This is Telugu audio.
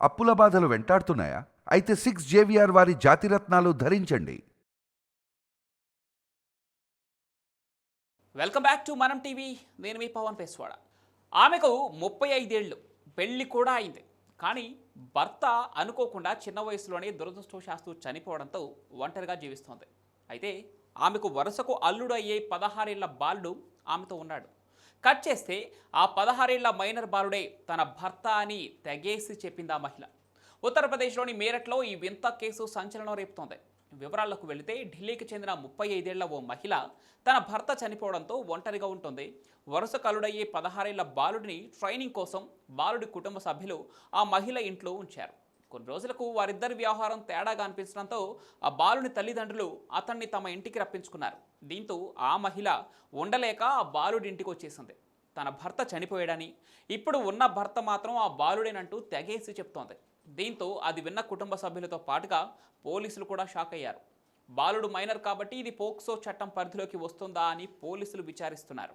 అప్పుల బాధలు వెంటాడుతున్నాయా? అయితే సిక్స్ జేవిఆర్ వారి జాతిరత్నాలు ధరించండి. Welcome back to Manam TV నేను మీ పవన్ పేస్వాడ. ఆమెకు ముప్పై ఐదేళ్ళు. పెళ్ళి కూడా అయింది. కానీ భర్త అనుకోకుండా చిన్న వయసులోనే దురదృష్టవశాస్తు చనిపోవడంతో ఒంటరిగా జీవిస్తోంది. అయితే ఆమెకు వరుసకు అల్లుడు అయ్యే పదహారేళ్ళ బాలుడు ఆమెతో ఉన్నాడు. కట్ చేస్తే ఆ పదహారేళ్ళ మైనర్ బాలుడే తన భర్త అని తెగేసి చెప్పింది ఆ మహిళ. ఉత్తరప్రదేశ్లోని మేరట్లో ఈ వింత కేసు సంచలనం రేపుతోంది. వివరాలకు వెళితే ఢిల్లీకి చెందిన ముప్పై ఐదేళ్ళ ఓ మహిళ తన భర్త చనిపోవడంతో ఒంటరిగా ఉంటుంది. వరుస కలుడయ్యే పదహారేళ్ళ బాలుడిని ట్రైనింగ్ కోసం బాలుడి కుటుంబ సభ్యులు ఆ మహిళ ఇంట్లో ఉంచారు. కొన్ని రోజులకు వారిద్దరి వ్యవహారం తేడాగా అనిపించడంతో ఆ బాలుని తల్లిదండ్రులు అతన్ని తమ ఇంటికి రప్పించుకున్నారు. దీంతో ఆ మహిళ ఉండలేక ఆ బాలుడి ఇంటికి వచ్చేసింది. తన భర్త చనిపోయాడని ఇప్పుడు ఉన్న భర్త మాత్రం ఆ బాలుడేనంటూ తెగేసి చెప్తోంది. దీంతో అది విన్న కుటుంబ సభ్యులతో పాటుగా పోలీసులు కూడా షాక్ అయ్యారు. బాలుడు మైనర్ కాబట్టి ఇది పోక్సో చట్టం పరిధిలోకి వస్తుందా అని పోలీసులు విచారిస్తున్నారు.